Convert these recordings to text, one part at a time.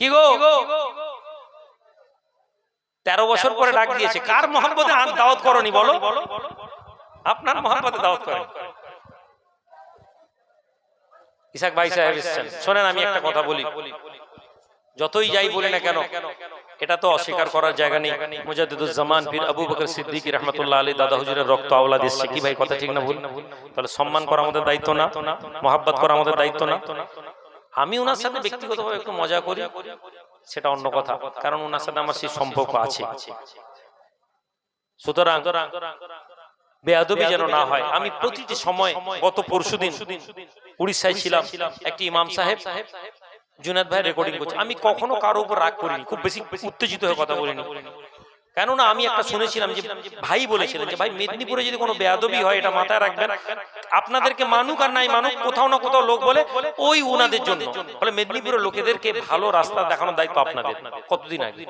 কি গো? তেরো বছর পরে ডাক দিয়েছে। কার মোহাম্মতে দাওয়াত করনি বলো? আপনার মোহাম্মতে দাওয়াত করেন। ইসাক ভাই সাহেব এসছেন। শোনেন আমি একটা কথা বলি। যতই যাই বলি না কেন এটা তো অস্বীকার করার জায়গা নেই। মুজাদ্দিদুজ্জামান পীর আবু বকর সিদ্দিক রহমতুল্লাহ আলী দাদা হুজুরের রক্ত আওলাদ এসছে কি ভাই কথা ঠিক না ভুল? তাহলে সম্মান করা আমাদের দায়িত্ব না মহাব্বত করা আমাদের দায়িত্ব না। আমি ওনার সাথে ব্যক্তিগতভাবে একটু মজা করি। সেটা অন্য কথা। কারণ ওনার সাথে আমার সেই সম্পর্ক আছে। সুতরাং বেয়াদবি যেন না হয়। আমি প্রতিটি সময় গত পরশুদিন উড়িষ্যায় ছিলাম। একটি ইমাম সাহেব জুনাদ ভাই রেকর্ডিং করছে। আমি কখনো কারও উপর রাগ করিনি। খুব বেশি উত্তেজিত হয়ে কথা বলিনি। কেননা আমি একটা শুনেছিলাম যে ভাই বলেছিলেন যে ভাই মেদিনীপুরে যদি কোনো বেয়াদবি হয় এটা মাথায় রাখবেন। আপনাদেরকে মানুক আর নাই মানুক কোথাও না কোথাও লোক বলে ওই ওনাদের জন্য। ফলে মেদিনীপুরের লোকেদেরকে ভালো রাস্তা দেখানোর দায়িত্ব আপনাদের কতদিন আগে?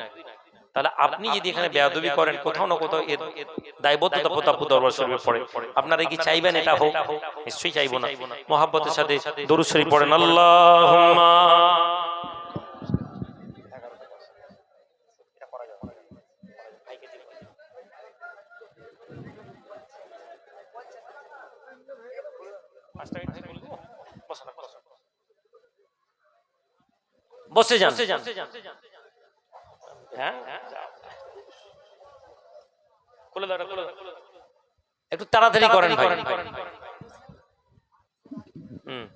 তাহলে আপনি যদি এখানে বেয়াদবি করেন কোথাও না কোথাও এর দায়বদ্ধতা প্রতাপ দরবার শরীফে পড়ে। আপনারা কি চাইবেন এটা হোক? নিশ্চয়ই চাইব না। মোহাব্বতের সাথে দরুদ শরীফ পড়েন। আল্লাহুম্মা বসে যান। হ্যাঁ? খুলে। একটু তাড়াতাড়ি করেন করেন